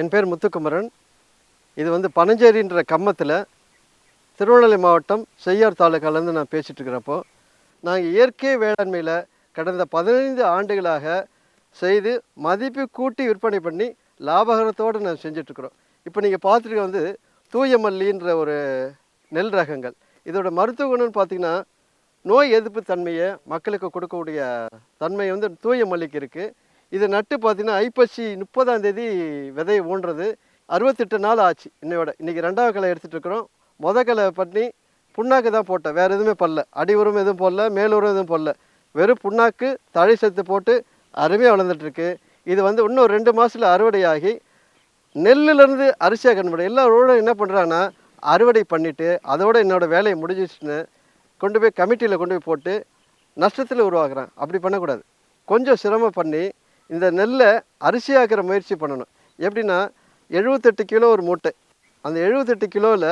என் பேர் முத்துக்குமரன். இது வந்து பனஞ்சேரின்ற கம்மத்தில் திருவண்ணாமலை மாவட்டம் செய்யார் தாலுக்காலேருந்து நான் பேசிகிட்ருக்குறப்போ நாங்கள் இயற்கை வேளாண்மையில் கடந்த பதினைந்து ஆண்டுகளாக செய்து மதிப்பு கூட்டி விற்பனை பண்ணி லாபகரத்தோடு நான் செஞ்சிட்ருக்குறோம். இப்போ நீங்கள் பார்த்துருக்க வந்து தூய மல்லின்ற ஒரு நெல் ரகங்கள். இதோட மருத்துவ குணம்னு பார்த்தீங்கன்னா நோய் எதிர்ப்பு தன்மையை மக்களுக்கு கொடுக்கக்கூடிய தன்மை வந்து தூய மல்லிக்கு இருக்குது இதை நட்டு பார்த்தீங்கன்னா ஐப்பசி முப்பதாம் தேதி விதையை ஊன்றது. அறுபத்தெட்டு நாள் ஆச்சு இன்னையோட. இன்றைக்கி ரெண்டாவது களை எடுத்துகிட்டு இருக்கிறோம். முத களை பண்ணி புண்ணாக்கு தான் போட்டேன். வேறு எதுவுமே பண்ணல. அடி உரம் எதுவும் போடல மேல் உரம் எதுவும் போடல. வெறும் புண்ணாக்கு தழை சத்து போட்டு அருமையாக வளர்ந்துட்டுருக்கு இது வந்து இன்னும் ரெண்டு மாதத்தில் அறுவடையாகி நெல்லுலேருந்து அரிசியாக கண்டுபிடி எல்லாரோட என்ன பண்ணுறாங்கன்னா அறுவடை பண்ணிவிட்டு அதோட என்னோடய வேலையை முடிஞ்சிச்சுன்னு கொண்டு போய் கமிட்டியில் கொண்டு போய் போட்டு நஷ்டத்தில் உருவாக்குறேன் அப்படி பண்ணக்கூடாது. கொஞ்சம் சிரமம் பண்ணி இந்த நெல்லை அரிசியாக்கிற முயற்சி பண்ணணும். எப்படின்னா எழுபத்தெட்டு கிலோ ஒரு மூட்டை. அந்த எழுபத்தெட்டு கிலோவில்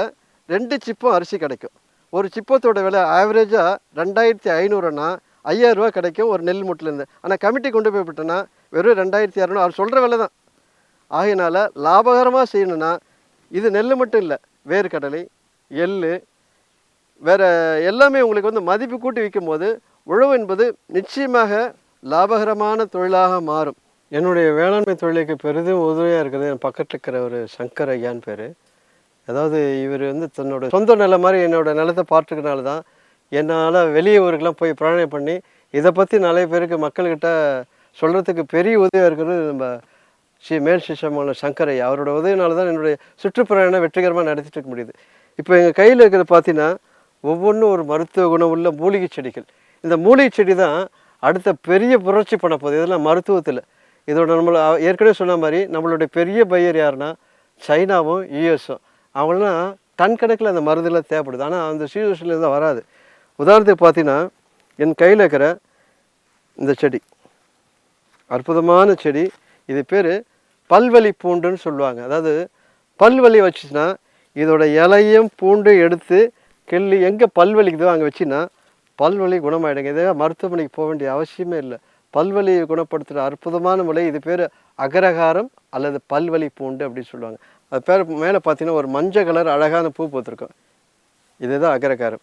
ரெண்டு சிப்பம் அரிசி கிடைக்கும். ஒரு சிப்பத்தோட விலை ஆவரேஜாக ரெண்டாயிரத்தி ஐநூறுனா ஐயாயிரரூவா கிடைக்கும் ஒரு நெல் மூட்டிலேருந்து ஆனால் கமிட்டி கொண்டு போய் விட்டோன்னா வெறும் ரெண்டாயிரத்தி இரநூறு. அவர் சொல்கிற விலை தான். ஆகையினால லாபகரமாக செய்யணும்னா இது நெல் மட்டும் இல்லை வேர்க்கடலை எள் வேறு எல்லாமே உங்களுக்கு வந்து மதிப்பு கூட்டி விற்கும் போது உழவு என்பது நிச்சயமாக லாபகரமான தொழிலாக மாறும். என்னுடைய வேளாண்மை தொழிலுக்கு பெரிதும் உதவியாக இருக்குது. என் பக்கத்தில் இருக்கிற ஒரு சங்கர் ஐயான்னு பேர். அதாவது இவர் வந்து தன்னோட சொந்த நிலம் மாதிரி என்னோட நிலத்தை பார்த்துக்கனால தான் என்னால் வெளியே ஊருக்கெலாம் போய் பிரயாணம் பண்ணி இதை பற்றி நிறைய பேருக்கு மக்கள்கிட்ட சொல்கிறதுக்கு பெரிய உதவியாக இருக்கிறது நம்ம ஸ்ரீ மேல் சிஷமான சங்கர் ஐயா. அவரோட உதவினால தான் என்னுடைய சுற்றுப்பிரயாணம் வெற்றிகரமாக நடத்திட்டு இருக்க முடியுது. இப்போ எங்கள் கையில் இருக்கிறது பார்த்தீங்கன்னா ஒவ்வொன்றும் ஒரு மருத்துவ குணம் உள்ள மூலிகை செடிகள். இந்த மூலிகை செடி தான் அடுத்த பெரிய புரட்சி பண்ண போகுது. இதெல்லாம் மருத்துவத்தில். இதோட நம்மளை ஏற்கனவே சொன்ன மாதிரி நம்மளுடைய பெரிய பையர் யாருன்னா சைனாவும் யூஎஸும் அவங்களாம் டன் கணக்கில் அந்த மருந்துலாம் தேவைப்படுது. ஆனால் அந்த சீசன்லேருந்து தான் வராது. உதாரணத்துக்கு பார்த்தீங்கன்னா என் கையில் இருக்கிற இந்த செடி. அற்புதமான செடி. இது பேர் பல்வலி பூண்டுன்னு சொல்லுவாங்க. அதாவது பல்வலி வச்சுச்சுன்னா இதோட இலையும் பூண்டும் எடுத்து கிள்ளி எங்கே பல்வலிக்குதோ அங்கே வச்சுன்னா பல்வலி குணமாயிடுங்க. இதே மருத்துவமனைக்கு போக வேண்டிய அவசியமே இல்லை. பல்வலியை குணப்படுத்துகிற அற்புதமான முறை இது பேர் அகரகாரம் அல்லது பல்வலி பூண்டு அப்படின்னு சொல்லுவாங்க. அது பேர் மேலே பார்த்தீங்கன்னா ஒரு மஞ்சள் கலர் அழகான பூ பூத்திருக்கும். இதுதான் அகரகாரம்.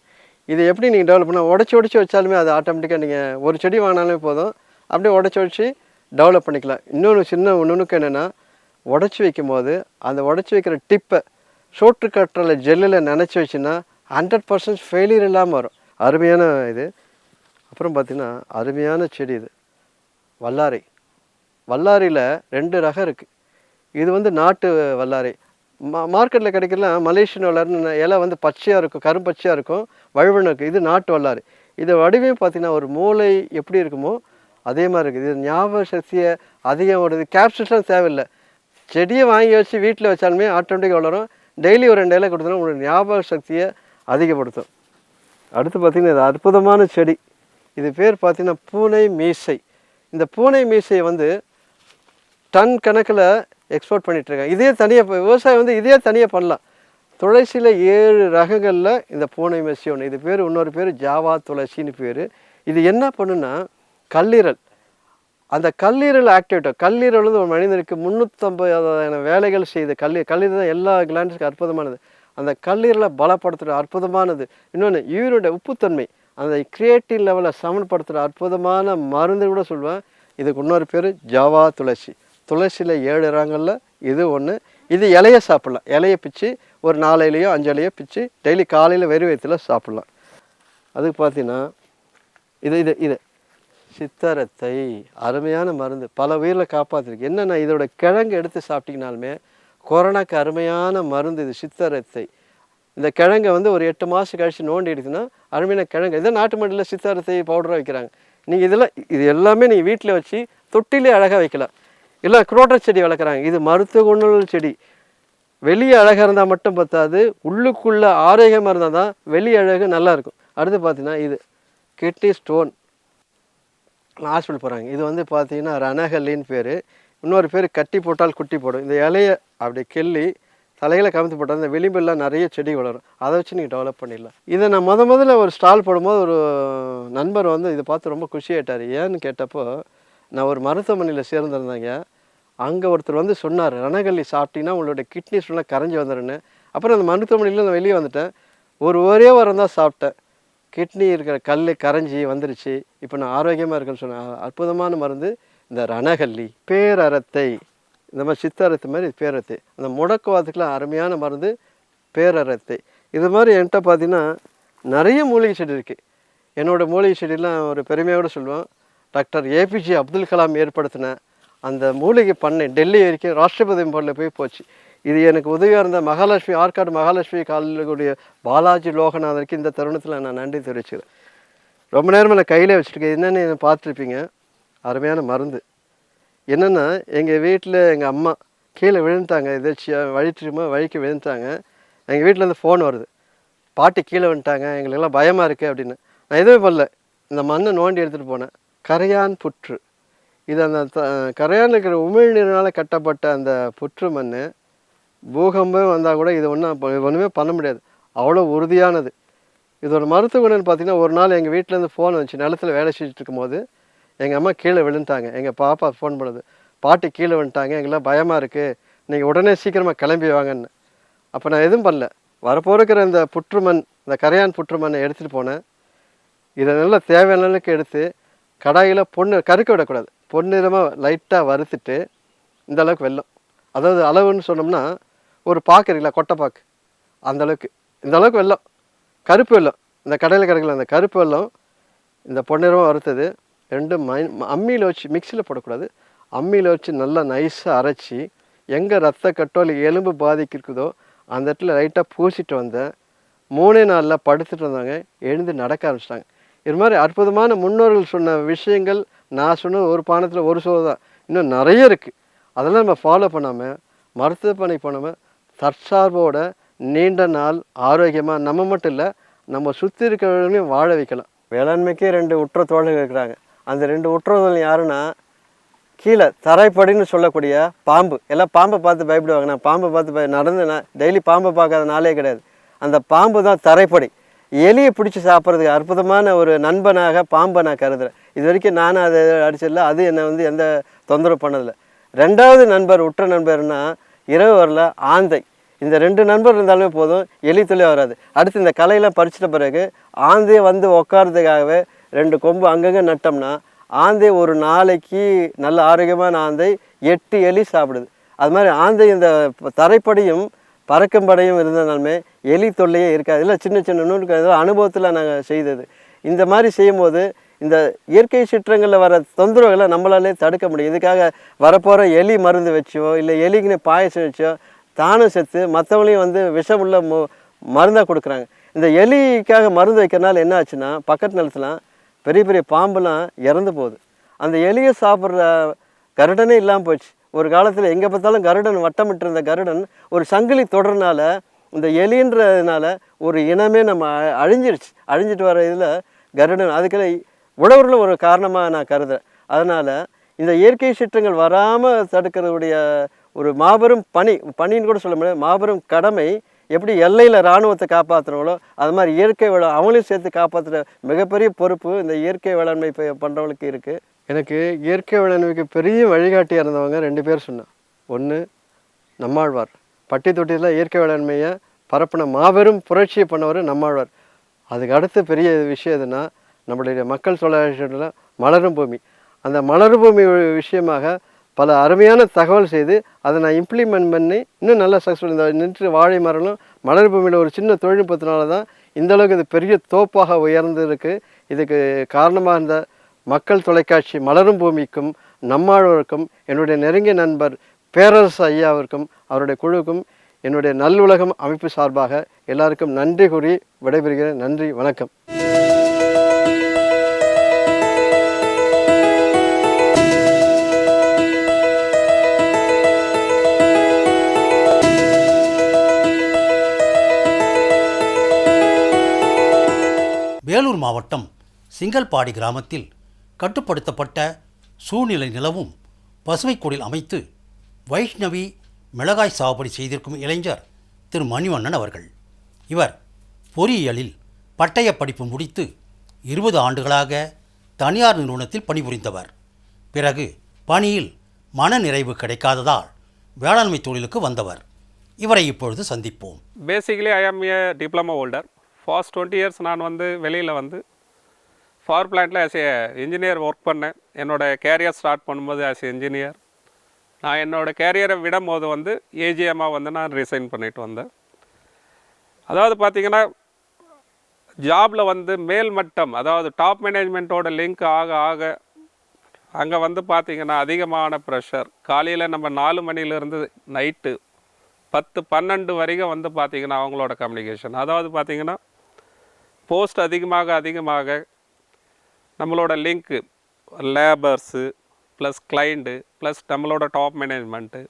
இது எப்படி நீங்கள் டெவலப் பண்ணால் உடச்சி உடச்சி வச்சாலுமே அது ஆட்டோமேட்டிக்காக நீங்கள் ஒரு செடி வாங்கினாலுமே போதும். அப்படியே உடச்சி உடச்சி டெவலப் பண்ணிக்கலாம். இன்னொன்று சின்ன நுணுக்கு என்னென்னா உடச்சி வைக்கும் போது அந்த உடச்சி வைக்கிற டிப்பை சோற்று கட்டுற ஜெல்லில் நினச்சி வச்சுன்னா ஹண்ட்ரட் பர்சன்ட் ஃபெயிலியர் இல்லாமல் வரும். அருமையான இது. அப்புறம் பார்த்திங்கன்னா அருமையான செடி இது. வல்லாரை. வல்லாரியில் ரெண்டு ரகம் இருக்குது இது வந்து நாட்டு வல்லாரை. மா மார்க்கெட்டில் கிடைக்கலாம் மலேசியன் வல்லாருன்னு இலை வந்து பச்சையாக இருக்கும் கரும்பச்சையாக இருக்கும் வழுவணும் இருக்குது இது நாட்டு வல்லாறு இது வடிவையும் பார்த்தீங்கன்னா ஒரு மூளை எப்படி இருக்குமோ அதே மாதிரி இருக்குது இது ஞாபக சக்தியை அதிகம் வருது கேப்சூல்ஸ்லாம் தேவையில்லை. செடியை வாங்கி வச்சு வீட்டில் வச்சாலுமே ஆட்டோமேட்டிக்காக வளரும். டெய்லி ஒரு ரெண்டு இலை கொடுத்தோம்னா உங்களோட ஞாபக சக்தியை அதிகப்படுத்தும். அடுத்து பார்த்திங்கன்னா இது அற்புதமான செடி. இது பேர் பார்த்திங்கன்னா பூனை மீசை. இந்த பூனை மீசையை வந்து டன் கணக்கில் எக்ஸ்போர்ட் பண்ணிகிட்ருக்காங்க இதே தனியாக இப்போ விவசாயம் வந்து இதே தனியாக பண்ணலாம். துளசியில் ஏழு ரகங்களில் இந்த பூனை மீசை ஒன்று இது பேர் இன்னொரு பேர் ஜாவா துளசின்னு பேர். இது என்ன பண்ணுன்னா கல்லீரல். அந்த கல்லீரல் ஆக்டிவேட்டர் கல்லீரல் வந்து ஒரு மனிதனுக்கு முந்நூற்றம்பதாயிரம் வேலைகள் செய்து கல்லீ கல்லீரல் தான் எல்லா கிளான்ஸுக்கும் அற்புதமானது. அந்த கல்லீரலை பலப்படுத்துகிற அற்புதமானது. இன்னொன்று யூரியோட உப்புத்தன்மை. அந்த கிரியேட்டிவ் லெவலை சமன்படுத்துகிற அற்புதமான மருந்து கூட சொல்லுவேன். இதுக்கு இன்னொரு பேர் ஜாவா துளசி. துளசியில் ஏழு ரகங்களில் இது ஒன்று இது இலைய சாப்பிட்லாம். இலையை பிச்சு ஒரு நாலு இலையோ அஞ்சு இலையோ பிச்சு டெய்லி காலையில் வெறும் வயிற்றுல சாப்பிட்லாம். அதுக்கு பார்த்தீங்கன்னா இது இது இது. சித்தரத்தை அருமையான மருந்து. பல உயிரில் காப்பாற்றிருக்கு என்னென்னா இதோட கிழங்கு எடுத்து சாப்பிட்டீங்கனாலுமே கொரோனாக்கு அருமையான மருந்து இது சித்தரத்தை. இந்த கிழங்கை வந்து ஒரு எட்டு மாதம் கழித்து நோண்டி எடுத்துன்னா அருமையான கிழங்கு. இதை நாட்டு மண்டியில் சித்தரத்தை பவுடராக வைக்கிறாங்க. நீங்கள் இதெல்லாம் இது எல்லாமே நீங்கள் வீட்டில் வச்சு தொட்டிலே அழகாக வைக்கலாம். இல்லை குரோட்டர் செடி வளர்க்குறாங்க. இது மருத்துவ குணமுள்ள செடி. வெளியே அழகாக இருந்தால் மட்டும் பத்தாது உள்ளுக்குள்ளே ஆரோக்கியமாக இருந்தால் தான் வெளி அழகு நல்லாயிருக்கும் அடுத்து பார்த்தீங்கன்னா இது கிட்னி ஸ்டோன். ஹாஸ்பிட்டல் போகிறாங்க இது வந்து பார்த்தீங்கன்னா ரணகல்லின்னு பேர். இன்னொரு பேர் கட்டி போட்டால் குட்டி போடும். இந்த இலையை அப்படி கிள்ளி தலையில் கமுத்து போட்டால் இந்த விளிம்பெல்லாம் நிறைய செடி வளரும். அதை வச்சு நீங்கள் டெவலப் பண்ணிடலாம். இதை நான் முத முதல்ல ஒரு ஸ்டால் போடும்போது ஒரு நண்பர் வந்து இதை பார்த்து ரொம்ப குஷியாயிட்டார் ஏன்னு கேட்டப்போ நான் ஒரு மருத்துவமனையில் சேர்ந்துருந்தேங்க. அங்கே ஒருத்தர் வந்து சொன்னார் ரணகல்லி சாப்பிட்டீங்கன்னா உங்களுடைய கிட்னி ஃபுல்லாக கரைஞ்சி வந்துடுன்னு அப்புறம் அந்த மருத்துவமனையில் நான் வெளியே வந்துட்டேன். ஒரு ஒரே வாரம் தான் சாப்பிட்டேன். கிட்னி இருக்கிற கல் கரைஞ்சி வந்துருச்சு. இப்போ நான் ஆரோக்கியமாக இருக்கேன்னு சொன்னேன். அற்புதமான மருந்து. இந்த ரணகல்லி பேரரத்தை இந்த மாதிரி சித்தரத்து மாதிரி பேரத்தை அந்த முடக்குவாதத்துக்குலாம் அருமையான மருந்து பேரரத்தை இது மாதிரி என்கிட்ட பார்த்தீங்கன்னா நிறைய மூலிகை செடி இருக்குது என்னோடய மூலிகை செடியெலாம் ஒரு பெருமையோடு சொல்லுவேன். டாக்டர் ஏபிஜே அப்துல் கலாம் ஏற்படுத்தின அந்த மூலிகை பண்ணை டெல்லி வரைக்கும் ராஷ்டிரபதி போர்டில் போய் போச்சு. இது எனக்கு உதவியாக இருந்த மகாலட்சுமி ஆற்காடு மகாலட்சுமி காலக்கூடிய பாலாஜி லோகநாதனுக்கு இந்த தருணத்தில் நான் நன்றி தெரிவிச்சுக்கிறேன். ரொம்ப நேரமாக நான் கையில் வச்சுருக்கேன் என்னென்னு பார்த்துருப்பீங்க அருமையான மருந்து. என்னென்னா எங்கள் வீட்டில் எங்கள் அம்மா கீழே விழுந்துட்டாங்க எதாச்சியாக வழிட்டுமா வழிக்கு விழுந்துட்டாங்க. எங்கள் வீட்டிலேருந்து ஃபோன் வருது. பாட்டி கீழே வந்துட்டாங்க எங்களுக்கெல்லாம் பயமாக இருக்குது அப்படின்னு. நான் எதுவுமே பண்ணல. இந்த மண்ணை நோண்டி எடுத்துகிட்டு போனேன். கரையான் புற்று. இது அந்த த- கரையான் இருக்கிற உமிழ்நீரினால் கட்டப்பட்ட அந்த புற்று மண் பூகம்பம் வந்தால் கூட இது ஒன்றும் ஒன்றுமே பண்ண முடியாது. அவ்வளோ உறுதியானது. இதோட மருத்துவ குணம்னு பார்த்தீங்கன்னா ஒரு நாள் எங்கள் வீட்டிலேருந்து ஃபோன் வந்துச்சு நிலத்தில் வேலை செஞ்சுட்டு இருக்கும்போது எங்கள் அம்மா கீழே விழுந்துட்டாங்க. எங்கள் பாப்பா ஃபோன் பண்ணுது. பாட்டி கீழே விழுந்துட்டாங்க. எங்கெல்லாம் பயமாக இருக்குது நீங்கள் உடனே சீக்கிரமாக கிளம்பி வாங்கன்னு. அப்போ நான் எதுவும் பண்ணல. வரப்போருக்கிற இந்த புற்றுமண் இந்த கரையான் புற்றுமண்ணை எடுத்துகிட்டு போனேன். இதை நல்லா தேவையான அளவுக்கு எடுத்து கடாயில் பொண்ணு கருக்க விடக்கூடாது. பொன்னிறமாக லைட்டாக வறுத்துட்டு இந்த அளவுக்கு வெல்லம். அதாவது அளவுன்னு சொன்னோம்னா ஒரு பாக்கு இருக்குல்ல கொட்டை பாக்கு. அந்த அளவுக்கு. இந்த அளவுக்கு வெல்லம். கருப்பு வெல்லம். இந்த கடையில் கிடைக்கல. அந்த கருப்பு வெல்லம் இந்த பொன்னிறமாக வறுத்தது. ரெண்டும் மை அம்மியில் வச்சு மிக்சியில் போடக்கூடாது. அம்மியில் வச்சு நல்லா நைஸாக அரைச்சி எங்கே ரத்த கட்டோ இல்லை எலும்பு பாதிக்கிருக்குதோ அந்த இடத்துல லைட்டாக பூசிட்டு வந்தேன் மூணே நாளில் படுத்துட்டு வந்தாங்க எழுந்து நடக்க ஆரம்பிச்சிட்டாங்க. இது மாதிரி அற்புதமான முன்னோர்கள் சொன்ன விஷயங்கள் நான் சொன்ன ஒரு பானத்தில் ஒரு சோறு தான். இன்னும் நிறைய இருக்குது அதெல்லாம் நம்ம ஃபாலோ பண்ணாமல் மருத்துவ பணி பண்ணாமல் தற்சார்போட நீண்ட நாள் ஆரோக்கியமாக நம்ம மட்டும் இல்லை நம்ம சுற்றி இருக்கிறவங்களையும் வாழ வைக்கலாம். வேளாண்மைக்கே ரெண்டு உற்ற தோழர்கள் இருக்கிறாங்க. அந்த ரெண்டு உற்றதோழன் யாருன்னா கீழே தரைப்படின்னு சொல்லக்கூடிய பாம்பு. எல்லாம் பாம்பை பார்த்து பயப்படுவாங்க. நான் பாம்பை பார்த்து பய நடந்து நான் டெய்லி பாம்பை பார்க்காத நாளே கிடையாது. அந்த பாம்பு தான் தரைப்படி. எலியை பிடிச்சி சாப்பிட்றதுக்கு அற்புதமான ஒரு நண்பனாக பாம்பை நான் கருதுறேன். இது வரைக்கும் நானும் அதை அடிச்சதில்ல. அது என்னை வந்து எந்த தொந்தரவு பண்ணதில்லை. ரெண்டாவது நண்பர் உற்ற நண்பர்னா இரவு வரல ஆந்தை. இந்த ரெண்டு நண்பர் இருந்தாலுமே போதும் எலி தொல்லை வராது. அடுத்து இந்த கலையெல்லாம் பறிச்சிட்ட பிறகு ஆந்தையை வந்து உட்காரதுக்காகவே ரெண்டு கொம்பு அங்கங்கே நட்டோம்னா ஆந்தை ஒரு நாளைக்கு நல்ல ஆரோக்கியமான ஆந்தை எட்டு எலி சாப்பிடுது. அது மாதிரி ஆந்தை இந்த தரைப்படையும் பறக்கும் படையும் இருந்தனாலுமே எலி தொல்லையே இருக்காது. இல்லை சின்ன சின்ன நூலுக்கு இதெல்லாம் அனுபவத்தில் நாங்கள் செய்தது. இந்த மாதிரி செய்யும்போது இந்த இயற்கை சீற்றங்களில் வர தொந்தரவுகளை நம்மளாலே தடுக்க முடியும். இதுக்காக வரப்போகிற எலி மருந்து வச்சோ இல்லை எலிக்குன்னு பாயசம் வச்சோ தானும் செத்து மற்றவங்களையும் வந்து விஷமுள்ள மு மருந்தாக கொடுக்குறாங்க. இந்த எலிக்காக மருந்து வைக்கிறனால என்ன ஆச்சுன்னா பக்கத்து நிலத்துலாம் பெரிய பெரிய பாம்புலாம் இறந்து போகுது. அந்த எலியை சாப்பிட்ற கருடனே இல்லாமல் போச்சு ஒரு காலத்தில் எங்கே பார்த்தாலும் கருடன் வட்டமிட்டு இருந்த கருடன் ஒரு சங்கிலி தொடர்னால இந்த எலின்றதுனால ஒரு இனமே நம்ம அழிஞ்சிருச்சு. அழிஞ்சிட்டு வர இதில் கருடன் அதுக்கெல்லாம் உழவர்களும் ஒரு காரணமாக நான் கருதுறேன். அதனால் இந்த இயற்கை சீற்றங்கள் வராமல் தடுக்கிறதுடைய ஒரு மாபெரும் பணி பணின்னு கூட சொல்ல முடியாது. மாபெரும் கடமை எப்படி எல்லையில் இராணுவத்தை காப்பாற்றுறவங்களோ அது மாதிரி இயற்கை வேளா அவங்களையும் சேர்த்து காப்பாற்றுற மிகப்பெரிய பொறுப்பு இந்த இயற்கை வேளாண்மை இப்போ பண்ணுறவங்களுக்கு இருக்குது எனக்கு இயற்கை வேளாண்மைக்கு பெரிய வழிகாட்டியாக இருந்தவங்க ரெண்டு பேர் சொன்னேன். ஒன்று நம்மாழ்வார். பட்டி தொட்டியில் இயற்கை வேளாண்மையை பரப்பின மாபெரும் புரட்சியை பண்ணவர் நம்மாழ்வார். அதுக்கு அடுத்த பெரிய விஷயம் எதுனா நம்மளுடைய மக்கள் தொழிலாளர்கள் மலரும் பூமி. அந்த மலரும் பூமி விஷயமாக பல அருமையான தகவல் செய்து அதை நான் இம்ப்ளிமெண்ட் பண்ணி இன்னும் நல்லா சக்ஸஸ்ஃபுல் இந்த நின்று வாழை மரங்களும் மலர் பூமியில் ஒரு சின்ன தொழில்நுட்பத்தினால தான் இந்த அளவுக்கு இது பெரிய தோப்பாக உயர்ந்திருக்கு. இதுக்கு காரணமாக இருந்த மக்கள் தொலைக்காட்சி மலரும் பூமிக்கும் நம்மாழ்வருக்கும் என்னுடைய நெருங்கிய நண்பர் பேரரசு ஐயாவிற்கும் அவருடைய குழுவுக்கும் என்னுடைய நல்லுலகம் அமைப்பு சார்பாக எல்லாருக்கும் நன்றி கூறி விடைபெறுகிறேன். நன்றி வணக்கம். வேலூர் மாவட்டம் சிங்கல்பாடி கிராமத்தில் கட்டுப்படுத்தப்பட்ட சூழ்நிலை நிலவும் பசுமைக்குடில் அமைத்து வைஷ்ணவி மிளகாய் சாகுபடி செய்திருக்கும் இளைஞர் திரு மணிவண்ணன் அவர்கள். இவர் பொறியியலில் பட்டயப் படிப்பு முடித்து இருபது ஆண்டுகளாக தனியார் நிறுவனத்தில் பணிபுரிந்தவர். பிறகு பணியில் மன நிறைவு கிடைக்காததால் வேளாண்மை தொழிலுக்கு வந்தவர். இவரை இப்பொழுது சந்திப்போம். Basically I am a diploma holder past twenty years நான் வந்து வெளியில் வந்து பவர் பிளான்ட்டில் ஆஸ் ஏ இன்ஜினியர் ஒர்க் பண்ணேன். என்னோடய கேரியர் ஸ்டார்ட் பண்ணும்போது ஆஸ் ஏ இன்ஜினியர் நான் என்னோடய கேரியரை விடும் போது வந்து ஏஜிஎம்மாக வந்து நான் ரிசைன் பண்ணிட்டு வந்தேன். அதாவது பார்த்தீங்கன்னா ஜாபில் வந்து மேல்மட்டம் அதாவது டாப் மேனேஜ்மெண்ட்டோட லிங்க் ஆக ஆக அங்கே வந்து பார்த்திங்கன்னா அதிகமான ப்ரெஷர் காலையில் நம்ம நாலு மணிலேருந்து நைட்டு பத்து பன்னெண்டு வரைக்கும் வந்து பார்த்திங்கன்னா அவங்களோட கம்யூனிகேஷன் அதாவது பார்த்தீங்கன்னா போஸ்ட் அதிகமாக அதிகமாக நம்மளோட லிங்க்கு லேபர்ஸு ப்ளஸ் கிளைண்ட்டு ப்ளஸ் நம்மளோட டாப் மேனேஜ்மெண்ட்டு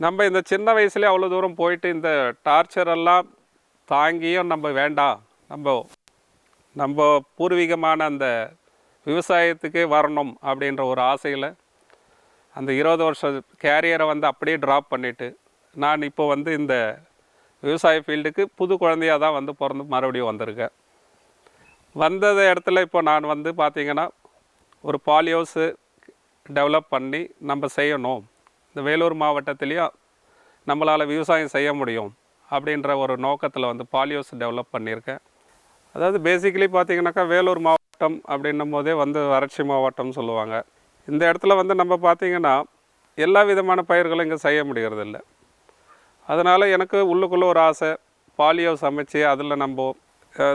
நம்ம இந்த சின்ன வயசுலேயே அவ்வளோ தூரம் போயிட்டு இந்த டார்ச்சர் எல்லாம் தாங்கியும் நம்ம வேண்டாம். நம்ம நம்ம பூர்வீகமான அந்த விவசாயத்துக்கே வரணும் அப்படின்ற ஒரு ஆசையில் அந்த இருபது வருஷம் கேரியரை வந்து அப்படியே ட்ராப் பண்ணிவிட்டு நான் இப்போ வந்து இந்த விவசாய ஃபீல்டுக்கு புது குழந்தையாக தான் வந்து பிறந்து மறுபடியும் வந்திருக்கேன். வந்தது இடத்துல இப்போ நான் வந்து பார்த்திங்கன்னா ஒரு பாலியோஸு டெவலப் பண்ணி நம்ம செய்யணும். இந்த வேலூர் மாவட்டத்துலேயும் நம்மளால் விவசாயம் செய்ய முடியும் அப்படின்ற ஒரு நோக்கத்தில் வந்து பாலியோஸ் டெவலப் பண்ணியிருக்கேன். அதாவது பேசிக்கலி பார்த்தீங்கன்னாக்கா வேலூர் மாவட்டம் அப்படின்னும் போதே வந்து வறட்சி மாவட்டம்னு சொல்லுவாங்க. இந்த இடத்துல வந்து நம்ம பார்த்தீங்கன்னா எல்லா விதமான பயிர்களும் இங்கே செய்ய முடியறதில்ல. அதனால் எனக்கு உள்ளுக்குள்ளே ஒரு ஆசை பாலியோ சமைச்சு அதில் நம்ம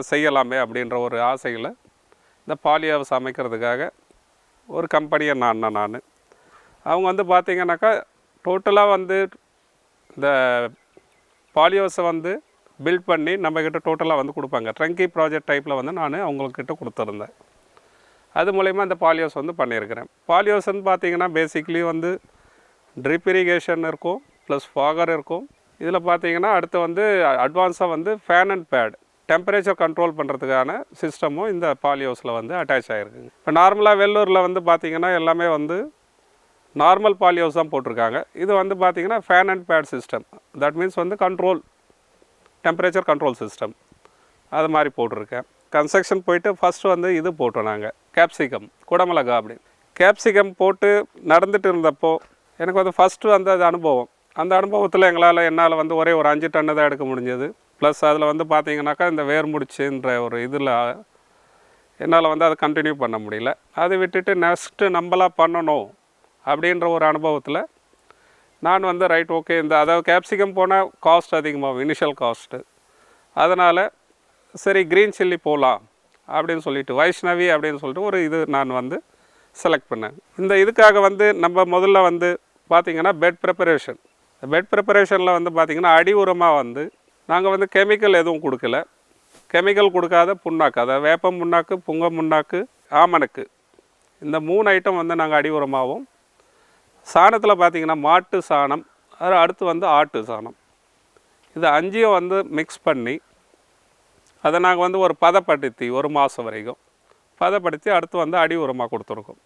செய்யலாமே அப்படின்ற ஒரு ஆசையில் இந்த பாலியோவை சமைக்கிறதுக்காக ஒரு கம்பெனியை நான் நான். அவங்க வந்து பார்த்தீங்கன்னாக்கா டோட்டலாக வந்து இந்த பாலியோஸை வந்து பில்ட் பண்ணி நம்மக்கிட்ட டோட்டலாக வந்து கொடுப்பாங்க. ட்ரங்கி ப்ராஜெக்ட் டைப்பில் வந்து நான் அவங்கக்கிட்ட கொடுத்துருந்தேன். அது மூலயமா இந்த பாலியோஸ் வந்து பண்ணியிருக்கிறேன். பாலியோஸ்ன்னு பார்த்தீங்கன்னா பேசிக்லி வந்து ட்ரிப் இரிகேஷன் இருக்கும் ப்ளஸ் ஃபாகர் இருக்கும் இதில் பார்த்தீங்கன்னா அடுத்து வந்து அட்வான்ஸாக வந்து fan and pad temperature control பண்ணுறதுக்கான சிஸ்டமும் இந்த பாலியோஸில் வந்து அட்டாச் ஆகிருக்குங்க இப்போ நார்மலாக வெள்ளூரில் வந்து பார்த்திங்கன்னா எல்லாமே வந்து நார்மல் பாலியோஸ் தான் போட்டிருக்காங்க. இது வந்து பார்த்திங்கன்னா fan and pad system that means வந்து கண்ட்ரோல் டெம்பரேச்சர் கண்ட்ரோல் சிஸ்டம் அது மாதிரி போட்டிருக்கேன். கன்ஸ்ட்ரக்ஷன் போயிட்டு ஃபஸ்ட்டு வந்து இது போட்டோம் நாங்கள் கேப்சிகம் குடமிளகா அப்படின்னு. கேப்சிகம் போட்டு நடந்துட்டு இருந்தப்போ எனக்கு வந்து ஃபஸ்ட்டு வந்து அது அனுபவம். அந்த அனுபவத்தில் எங்களால் என்னால் வந்து ஒரே ஒரு அஞ்சு டன்னு தான் எடுக்க முடிஞ்சது. ப்ளஸ் அதில் வந்து பார்த்தீங்கன்னாக்கா இந்த வேர் முடிச்சுன்ற ஒரு இதில் என்னால் வந்து அதை கண்டினியூ பண்ண முடியல. அதை விட்டுட்டு நெக்ஸ்ட்டு நம்மளா பண்ணணும் அப்படின்ற ஒரு அனுபவத்தில் நான் வந்து ரைட் ஓகே இந்த அதாவது கேப்சிகம் போனால் காஸ்ட் அதிகமாகும் இனிஷியல் காஸ்ட்டு அதனால் சரி க்ரீன் சில்லி போகலாம் அப்படின்னு சொல்லிட்டு வைஷ்ணவி அப்படின்னு சொல்லிட்டு ஒரு இது நான் வந்து செலக்ட் பண்ணேன். இந்த இதுக்காக வந்து நம்ம முதல்ல வந்து பார்த்திங்கன்னா பெட் ப்ரிப்பரேஷன் பெட் ப்ரிப்பரேஷனில் வந்து பார்த்திங்கன்னா அடி உரமாக வந்து நாங்கள் வந்து கெமிக்கல் எதுவும் கொடுக்கல. கெமிக்கல் கொடுக்காத புண்ணாக்கு அதாவது வேப்ப முன்னாக்கு புங்க முன்னாக்கு ஆமணக்கு இந்த மூணு ஐட்டம் வந்து நாங்கள் அடி உரமாகவும் சாணத்தில் பார்த்தீங்கன்னா மாட்டு சாணம் அது அடுத்து வந்து ஆட்டு சாணம். இது அஞ்சையும் வந்து மிக்ஸ் பண்ணி அதை நாங்கள் வந்து ஒரு பதப்படுத்தி ஒரு மாதம் வரைக்கும் பதப்படுத்தி அடுத்து வந்து அடி உரமாக கொடுத்துருக்கோம்.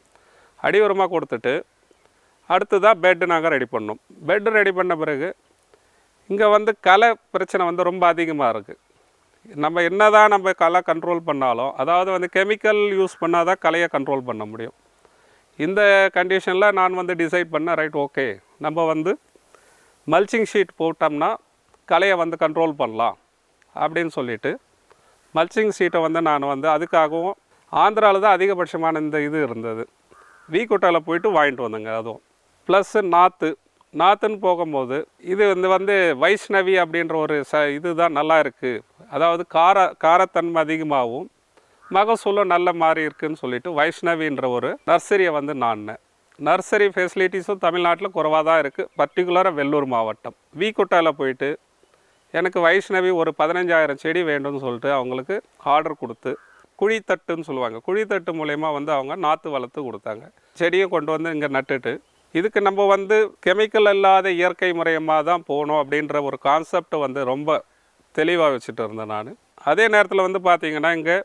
அடி உரமாக கொடுத்துட்டு அடுத்து தான் பெட்டு நாங்கள் ரெடி பண்ணோம். பெட்டு ரெடி பண்ண பிறகு இங்கே வந்து களை பிரச்சனை வந்து ரொம்ப அதிகமாக இருக்குது நம்ம என்னதான் நம்ம களை கண்ட்ரோல் பண்ணாலும் அதாவது வந்து கெமிக்கல் யூஸ் பண்ணால் தான் கலையை கண்ட்ரோல் பண்ண முடியும். இந்த கண்டிஷனில் நான் வந்து டிசைட் பண்ணேன் ரைட் ஓகே நம்ம வந்து மல்ச்சிங் ஷீட் போட்டோம்னா கலையை வந்து கண்ட்ரோல் பண்ணலாம் அப்படின்னு சொல்லிட்டு மல்ச்சிங் ஷீட்டை வந்து நான் வந்து அதுக்காகவும் ஆந்திராவில் தான் அதிகபட்சமான இந்த இது இருந்தது. வீக்கோட்டாவில் போயிட்டு வாங்கிட்டு வந்தேங்க அதுவும். ப்ளஸ்ஸு நாற்று நாற்றுன்னு போகும்போது இது வந்து வந்து வைஷ்ணவி அப்படின்ற ஒரு ச இதுதான் நல்லா இருக்குது அதாவது கார காரத்தன்மை அதிகமாகவும் மகசூலும் நல்ல மாதிரி இருக்குதுன்னு சொல்லிட்டு வைஷ்ணவின்ற ஒரு நர்சரியை வந்து நான் நர்சரி ஃபெசிலிட்டிஸும் தமிழ்நாட்டில் குறைவாக தான் இருக்குது பர்டிகுலராக வெள்ளூர் மாவட்டம். வீக்குட்டாவில் போயிட்டு எனக்கு வைஷ்ணவி ஒரு பதினஞ்சாயிரம் செடி வேண்டும்னு சொல்லிட்டு அவங்களுக்கு ஆர்டர் கொடுத்து குழித்தட்டுன்னு சொல்லுவாங்க. குழித்தட்டு மூலயமா வந்து அவங்க நாற்று வளர்த்து கொடுத்தாங்க. செடியை கொண்டு வந்து இங்கே நட்டுட்டு இதுக்கு நம்ம வந்து கெமிக்கல் இல்லாத இயற்கை முறையமாக தான் போகணும் அப்படின்ற ஒரு கான்செப்ட் வந்து ரொம்ப தெளிவாக வச்சுட்டு இருந்தேன் நான். அதே நேரத்தில் வந்து பார்த்தீங்கன்னா இங்கே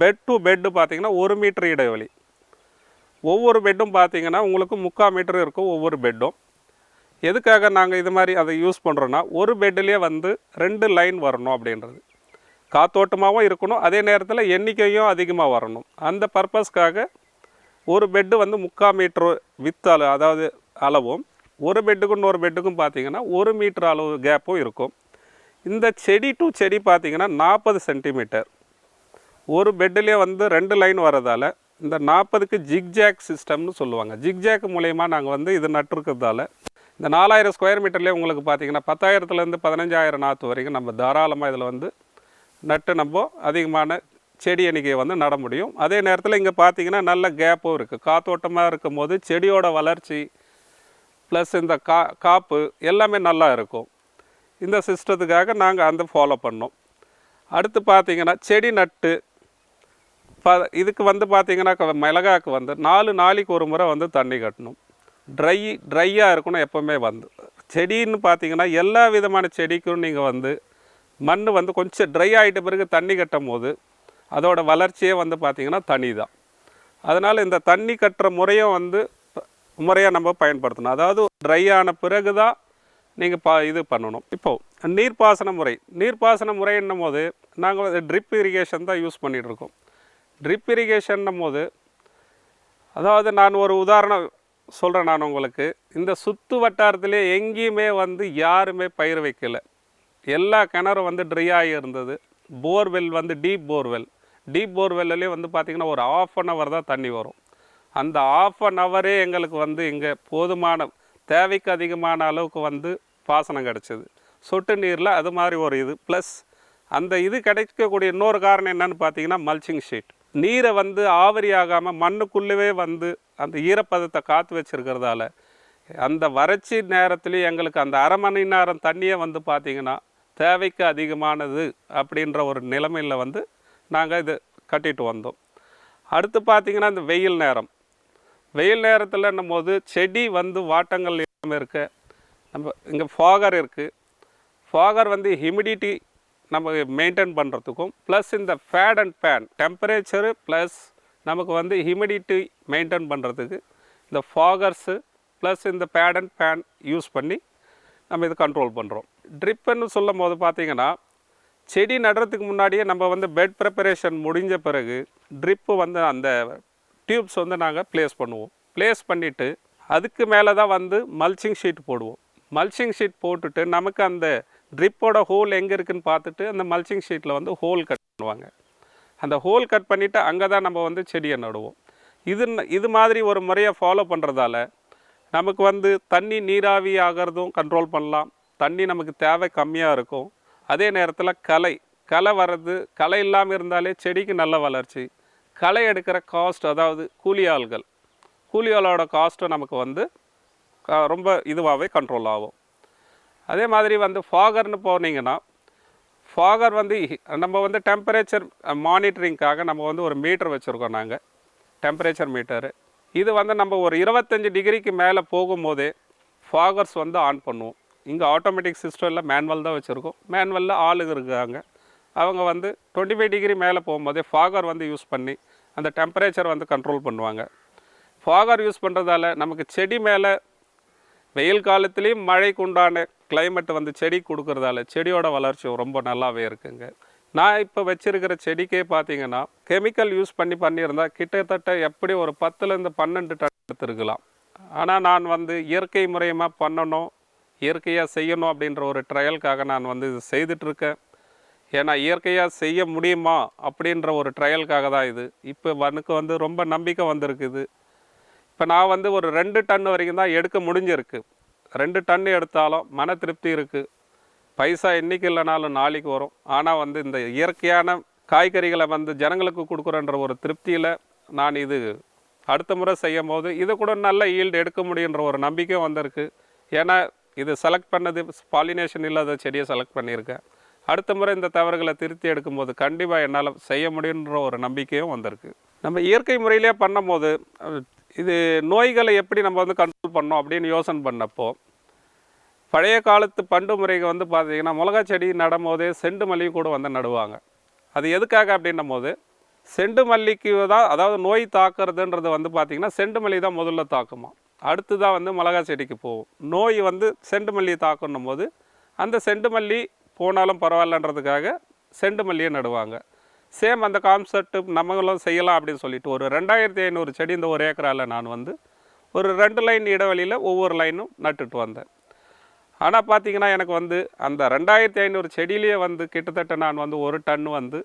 பெட் டு பெட்டு பார்த்தீங்கன்னா ஒரு மீட்டர் இடைவெளி. ஒவ்வொரு பெட்டும் பார்த்தீங்கன்னா உங்களுக்கு முக்கால் மீட்டர் இருக்கும் ஒவ்வொரு பெட்டும் எதுக்காக நாங்கள் இது மாதிரி அதை யூஸ் பண்ணுறோன்னா ஒரு பெட்டிலே வந்து ரெண்டு லைன் வரணும் அப்படின்றது. காத்தோட்டமாகவும் இருக்கணும் அதே நேரத்தில் எண்ணிக்கையும் அதிகமாக வரணும். அந்த பர்பஸ்க்காக ஒரு பெட்டு வந்து முக்கால் மீட்ரு வித் அளவு அதாவது அளவும் ஒரு பெட்டுக்கும் இன்னொரு பெட்டுக்கும் பார்த்தீங்கன்னா ஒரு மீட்டர் அளவு கேப்பும் இருக்கும். இந்த செடி டு செடி பார்த்திங்கன்னா நாற்பது சென்டிமீட்டர் ஒரு பெட்டுலேயே வந்து ரெண்டு லைன் வர்றதால இந்த நாற்பதுக்கு ஜிக்ஜாக் சிஸ்டம்னு சொல்லுவாங்க. ஜிக்ஜாக் மூலயமா நாங்கள் வந்து இது நட்டுருக்கிறதால இந்த நாலாயிரம் ஸ்கொயர் மீட்டர்லேயே உங்களுக்கு பார்த்தீங்கன்னா பத்தாயிரத்துலேருந்து பதினஞ்சாயிரம் நாற்று வரைக்கும் நம்ம தாராளமாக இதில் வந்து நட்டு நம்ம அதிகமான செடி அன்றைக்கி வந்து நட முடியும். அதே நேரத்தில் இங்கே பார்த்தீங்கன்னா நல்ல கேப்பும் இருக்குது காத்தோட்டமாக இருக்கும் போது செடியோட வளர்ச்சி ப்ளஸ் இந்த கா காப்பு எல்லாமே நல்லா இருக்கும். இந்த சிஸ்டத்துக்காக நாங்கள் அந்த ஃபாலோ பண்ணோம். அடுத்து பார்த்திங்கன்னா செடி நட்டு ப இதுக்கு வந்து பார்த்திங்கன்னா க- மிளகாக்கு வந்து நாலு நாளைக்கு ஒரு முறை வந்து தண்ணி கட்டணும். ட்ரை ட்ரையாக இருக்கணும் எப்போவுமே வந்து. செடின்னு பார்த்தீங்கன்னா எல்லா விதமான செடிக்கும் நீங்கள் வந்து மண் வந்து கொஞ்சம் ட்ரை ஆகிட்ட பிறகு தண்ணி கட்டும் போது அதோட வளர்ச்சியே வந்து பார்த்தீங்கன்னா தனி தான். அதனால் இந்த தண்ணி கட்டுற முறையும் வந்து முறையாக நம்ம பயன்படுத்தணும். அதாவது ட்ரை ஆன பிறகு தான் நீங்கள் பா இது பண்ணணும். இப்போது நீர்ப்பாசன முறை. நீர்ப்பாசன முறைன்னும் போது நாங்கள் ட்ரிப் இரிகேஷன் தான் யூஸ் பண்ணிகிட்ருக்கோம் ட்ரிப் இரிகேஷன்னும் போது அதாவது நான் ஒரு உதாரணம் சொல்கிறேன் நான் உங்களுக்கு. இந்த சுற்று வட்டாரத்திலே எங்கேயுமே வந்து யாருமே பயிர் வைக்கலை. எல்லா கிணறும் வந்து ட்ரை ஆகி இருந்தது. போர்வெல் வந்து டீப் போர்வெல் டீப் போர்வெல்லே வந்து பார்த்திங்கன்னா ஒரு ஆஃப் அன் ஹவர் தான் தண்ணி வரும். அந்த ஆஃப் அன் ஹவரே எங்களுக்கு வந்து இங்கே போதுமான தேவைக்கு அதிகமான அளவுக்கு வந்து பாசனம் கிடச்சிது. சொட்டு நீரில் அது மாதிரி ஒரு இது. ப்ளஸ் அந்த இது கிடைக்கக்கூடிய இன்னொரு காரணம் என்னன்னு பார்த்தீங்கன்னா மல்ச்சிங் ஷீட் நீரை வந்து ஆவரி ஆகாமல் மண்ணுக்குள்ளவே வந்து அந்த ஈரப்பதத்தை காத்து வச்சுருக்கிறதால அந்த வறட்சி நேரத்துலேயும் எங்களுக்கு அந்த அரை மணி நேரம் தண்ணியை வந்து பார்த்திங்கன்னா தேவைக்கு அதிகமானது அப்படின்ற ஒரு நிலைமையில் வந்து நாங்கள் இது கட்டிட்டு வந்தோம். அடுத்து பார்த்திங்கன்னா இந்த வெயில் நேரம். வெயில் நேரத்தில் போது செடி வந்து வாட்டங்கள் இல்லாமல் இருக்க நம்ம இங்கே ஃபாகர் இருக்குது ஃபாகர் வந்து ஹியூமிடிட்டி நம்ம மெயின்டைன் பண்ணுறதுக்கும் ப்ளஸ் இந்த pad and fan temperature plus நமக்கு வந்து ஹியூமிடிட்டி மெயின்டைன் பண்ணுறதுக்கு இந்த ஃபாகர்ஸு ப்ளஸ் இந்த பேட் அண்ட் பேன் யூஸ் பண்ணி நம்ம இது கண்ட்ரோல் பண்ணுறோம் ட்ரிப்புன்னு சொல்லும் போது பார்த்திங்கன்னா செடி நடுறதுக்கு முன்னாடியே நம்ம வந்து பெட் ப்ரிப்பரேஷன் முடிஞ்ச பிறகு ட்ரிப்பு வந்து அந்த டியூப்ஸ் வந்து நாங்கள் ப்ளேஸ் பண்ணுவோம். ப்ளேஸ் பண்ணிவிட்டு அதுக்கு மேலே தான் வந்து மல்ச்சிங் ஷீட் போடுவோம். மல்ச்சிங் ஷீட் போட்டுட்டு நமக்கு அந்த ட்ரிப்போட ஹோல் எங்கே இருக்குதுன்னு பார்த்துட்டு அந்த மல்ச்சிங் ஷீட்டில் வந்து ஹோல் கட் பண்ணுவாங்க. அந்த ஹோல் கட் பண்ணிவிட்டு அங்கே தான் நம்ம வந்து செடியை நடுவோம். இது இது மாதிரி ஒரு முறையை ஃபாலோ பண்ணுறதால நமக்கு வந்து தண்ணி நீராவி ஆகிறதும் கண்ட்ரோல் பண்ணலாம். தண்ணி நமக்கு தேவை கம்மியாக இருக்கும். அதே நேரத்தில் கலை. களை வர்றது களை இல்லாமல் இருந்தாலே செடிக்கு நல்ல வளர்ச்சி. களை எடுக்கிற காஸ்ட் அதாவது கூலி ஆள்கள் கூலி ஆளோட காஸ்ட்டும் நமக்கு வந்து ரொம்ப இதுவாகவே கண்ட்ரோல் ஆகும். அதே மாதிரி வந்து ஃபாகர்னு போனீங்கன்னா ஃபாகர் வந்து நம்ம வந்து டெம்பரேச்சர் மானிட்டரிங்காக நம்ம வந்து ஒரு மீட்டர் வச்சுருக்கோம் நாங்கள் டெம்பரேச்சர் மீட்டரு இது வந்து நம்ம ஒரு இருபத்தஞ்சி டிகிரிக்கு மேலே போகும்போதே ஃபாகர்ஸ் வந்து ஆன் பண்ணுவோம். இங்கே ஆட்டோமேட்டிக் சிஸ்டம் இல்லை மேனுவல் தான் வச்சுருக்கோம். மேனுவலில் ஆளுங்க இருக்காங்க. அவங்க வந்து டுவெண்ட்டி ஃபைவ் டிகிரி மேலே போகும்போதே ஃபாகர் வந்து யூஸ் பண்ணி அந்த டெம்பரேச்சர் வந்து கண்ட்ரோல் பண்ணுவாங்க. ஃபாகர் யூஸ் பண்ணுறதால நமக்கு செடி மேலே வெயில் காலத்துலேயும் மழைக்கு உண்டான கிளைமேட் வந்து செடி கொடுக்குறதால செடியோட வளர்ச்சி ரொம்ப நல்லாவே இருக்குங்க. நான் இப்போ வச்சுருக்கிற செடிக்கே பார்த்தீங்கன்னா கெமிக்கல் யூஸ் பண்ணி பண்ணியிருந்தால் கிட்டத்தட்ட எப்படி ஒரு பத்துலேருந்து பன்னெண்டு டன் எடுத்துருக்கலாம். ஆனால் நான் வந்து இயற்கை முறையமாக பண்ணணும் இயற்கையாக செய்யணும் அப்படின்ற ஒரு ட்ரையலுக்காக நான் வந்து இது செய்துட்ருக்கேன் ஏன்னா இயற்கையாக செய்ய முடியுமா அப்படின்ற ஒரு ட்ரையலுக்காக தான் இது. இப்போ எனக்கு வந்து ரொம்ப நம்பிக்கை வந்திருக்குது இப்போ நான் வந்து ஒரு ரெண்டு டன் வரைக்கும் தான் எடுக்க முடிஞ்சிருக்கு. ரெண்டு டன் எடுத்தாலும் மன திருப்தி இருக்குது பைசா இன்னைக்கு இல்லைனாலும் நாளைக்கு வரும். ஆனால் வந்து இந்த இயற்கையான காய்கறிகளை வந்து ஜனங்களுக்கு கொடுக்குறன்ற ஒரு திருப்தியில் நான் இது அடுத்த முறை செய்யும் போது இது கூட நல்ல ஈல்டு எடுக்க முடியுன்ற ஒரு நம்பிக்கை வந்திருக்கு. ஏன்னா இது செலக்ட் பண்ணது பாலினேஷன் இல்லாத செடியை செலக்ட் பண்ணியிருக்கேன். அடுத்த முறை இந்த தவறுகளை திருத்தி எடுக்கும்போது கண்டிப்பாக என்னால் செய்ய முடியுன்ற ஒரு நம்பிக்கையும் வந்திருக்கு. நம்ம இயற்கை முறையிலே பண்ணும்போது இது நோய்களை எப்படி நம்ம வந்து கண்ட்ரோல் பண்ணோம் அப்படின்னு யோசனை பண்ணப்போ பழைய காலத்து பண்டு முறைக்கு வந்து பார்த்தீங்கன்னா மிளகா செடி நடும்போதே செண்டு மல்லியும் கூட வந்து நடுவாங்க. அது எதுக்காக அப்படின்னும் போது செண்டு மல்லிக்கு தான் அதாவது நோய் தாக்குறதுன்றது வந்து பார்த்திங்கன்னா செண்டு மல்லி தான் முதல்ல தாக்குமா. அடுத்து தான் வந்து மிளகா செடிக்கு போகும் நோய் வந்து செண்டு மல்லியை தாக்கணும் போது அந்த செண்டு மல்லி போனாலும் பரவாயில்லன்றதுக்காக செண்டு மல்லியை நடுவாங்க. சேம் அந்த கான்செப்ட் நம்மளும் செய்யலாம் அப்படின்னு சொல்லிட்டு ஒரு ரெண்டாயிரத்தி ஐநூறு செடி இந்த ஒரு ஏக்கரால் நான் வந்து ஒரு ரெண்டு லைன் இடைவெளியில் ஒவ்வொரு லைனும் நட்டுட்டு வந்தேன். ஆனால் பார்த்தீங்கன்னா எனக்கு வந்து அந்த ரெண்டாயிரத்தி ஐநூறு செடியிலேயே வந்து கிட்டத்தட்ட நான் வந்து ஒரு டன் வந்து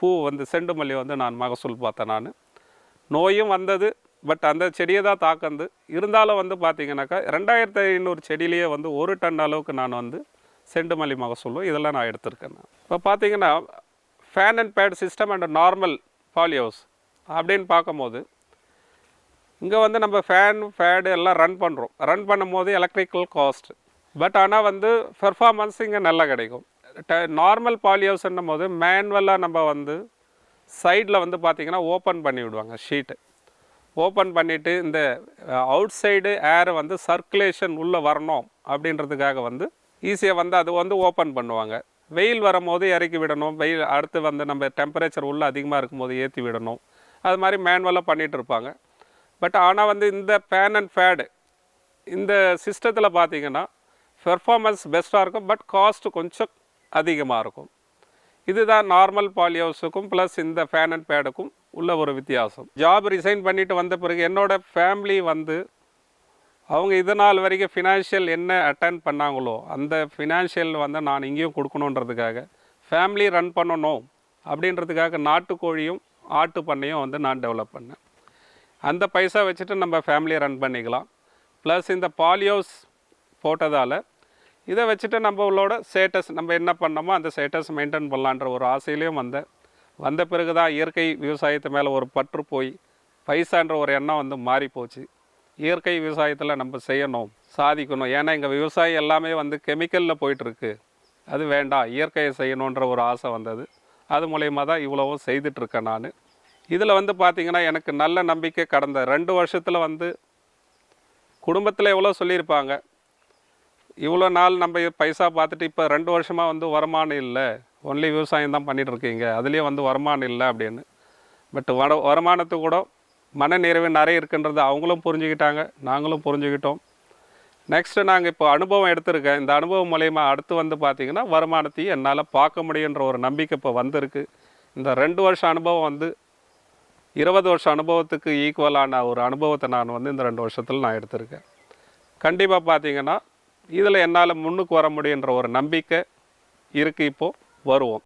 பூ வந்து செண்டு மல்லி வந்து நான் மகசூல் பார்த்தேன் நான். நோயும் வந்தது. பட் அந்த செடியை தான் தாக்கந்து இருந்தாலும் வந்து பார்த்தீங்கன்னாக்கா ரெண்டாயிரத்தி ஐநூறு செடியிலேயே வந்து ஒரு டன் அளவுக்கு நான் வந்து செண்டு மல்லி மகசூலும் இதெல்லாம் நான் எடுத்திருக்கேன் இப்போ பார்த்தீங்கன்னா fan and pad system and normal பாலியோஸ் அப்படின்னு பார்க்கும்போது இங்கே வந்து நம்ம ஃபேன் ஃபேடு எல்லாம் ரன் பண்ணுறோம் ரன் பண்ணும்போது எலக்ட்ரிக்கல் காஸ்ட் பட் ஆனால் வந்து பெர்ஃபார்மன்ஸ் இங்கே நல்லா கிடைக்கும். நார்மல் பாலியோஸ்ன்னும் போது மேனுவலாக நம்ம வந்து சைடில் வந்து பார்த்திங்கன்னா ஓப்பன் பண்ணி விடுவாங்க ஷீட்டு ஓப்பன் பண்ணிவிட்டு இந்த அவுட் சைடு ஏர் வந்து சர்க்குலேஷன் உள்ளே வரணும் அப்படின்றதுக்காக வந்து ஈஸியாக வந்து அது வந்து ஓப்பன் பண்ணுவாங்க. வெயில் வரும்போது இறக்கி விடணும். வெயில் அடுத்து வந்து நம்ம டெம்பரேச்சர் உள்ளே அதிகமாக இருக்கும்போது ஏற்றி விடணும். அது மாதிரி மேனுவலாக பண்ணிகிட்டு இருப்பாங்க. பட் ஆனால் வந்து இந்த ஃபேன் அண்ட் ஃபேடு இந்த சிஸ்டத்தில் பார்த்தீங்கன்னா பெர்ஃபார்மன்ஸ் பெஸ்ட்டாக இருக்கும். பட் காஸ்ட் கொஞ்சம் அதிகமாக இருக்கும். இதுதான் நார்மல் பாலியோஸுக்கும் ப்ளஸ் இந்த ஃபேன் அண்ட் பேடுக்கும் உள்ள ஒரு வித்தியாசம். ஜாப் ரிசைன் பண்ணிட்டு வந்த பிறகு என்னோட ஃபேமிலி வந்து அவங்க இது நாள் வரைக்கும் ஃபினான்ஷியல் என்ன அட்டன் பண்ணாங்களோ அந்த ஃபினான்ஷியல் வந்து நான் இங்கேயும் கொடுக்கணுன்றதுக்காக ஃபேமிலி ரன் பண்ணணும் அப்படின்றதுக்காக நாட்டுக்கோழியும் ஆட்டு பண்ணையும் வந்து நான் டெவலப் பண்ணேன். அந்த பைசா வச்சுட்டு நம்ம ஃபேமிலியை ரன் பண்ணிக்கலாம். ப்ளஸ் இந்த பாலியோஸ் போட்டதால் இதை வச்சுட்டு நம்மளோட ஸ்டேட்டஸ் நம்ம என்ன பண்ணோமோ அந்த ஸ்டேட்டஸ் மெயின்டைன் பண்ணலான்ற ஒரு ஆசையிலையும் வந்தேன். வந்த பிறகு தான் இயற்கை விவசாயத்து மேலே ஒரு பற்று போய் பைசான்ற ஒரு எண்ணம் வந்து மாறி போச்சு. இயற்கை விவசாயத்தில் நம்ம செய்யணும் சாதிக்கணும். ஏன்னா எங்கள் விவசாயம் எல்லாமே வந்து கெமிக்கலில் போயிட்டுருக்கு. அது வேண்டாம் இயற்கையை செய்யணுன்ற ஒரு ஆசை வந்தது. அது மூலயமா தான் இவ்வளவும் செய்துட்ருக்கேன் நான். இதில் வந்து பார்த்திங்கன்னா எனக்கு நல்ல நம்பிக்கை கடந்த ரெண்டு வருஷத்தில் வந்து குடும்பத்தில் எவ்வளோ சொல்லியிருப்பாங்க இவ்வளோ நாள் நம்ம பைசா பார்த்துட்டு இப்போ ரெண்டு வருஷமாக வந்து வருமானம் இல்லை. ஒன்லி விவசாயம் தான் பண்ணிகிட்ருக்கீங்க அதுலேயே அதுலேயும் வந்து வருமானம் இல்லை அப்படின்னு. பட் வர வருமானத்து கூட மன நிறைவு நிறைய இருக்குன்றது அவங்களும் புரிஞ்சுக்கிட்டாங்க. நாங்களும் புரிஞ்சுக்கிட்டோம். நெக்ஸ்ட்டு நாங்கள் இப்போ அனுபவம் எடுத்திருக்கேன். இந்த அனுபவம் மூலயமா அடுத்து வந்து பார்த்திங்கன்னா வருமானத்தையும் என்னால் பார்க்க முடியுன்ற ஒரு நம்பிக்கை இப்போ வந்திருக்கு. இந்த ரெண்டு வருஷம் அனுபவம் வந்து இருபது வருஷம் அனுபவத்துக்கு ஈக்குவலான ஒரு அனுபவத்தை நான் வந்து இந்த ரெண்டு வருஷத்தில் நான் எடுத்திருக்கேன். கண்டிப்பாக பார்த்தீங்கன்னா இதில் என்னால் முன்னுக்கு வர முடியுன்ற ஒரு நம்பிக்கை இருக்குது இப்போது வருவோம்.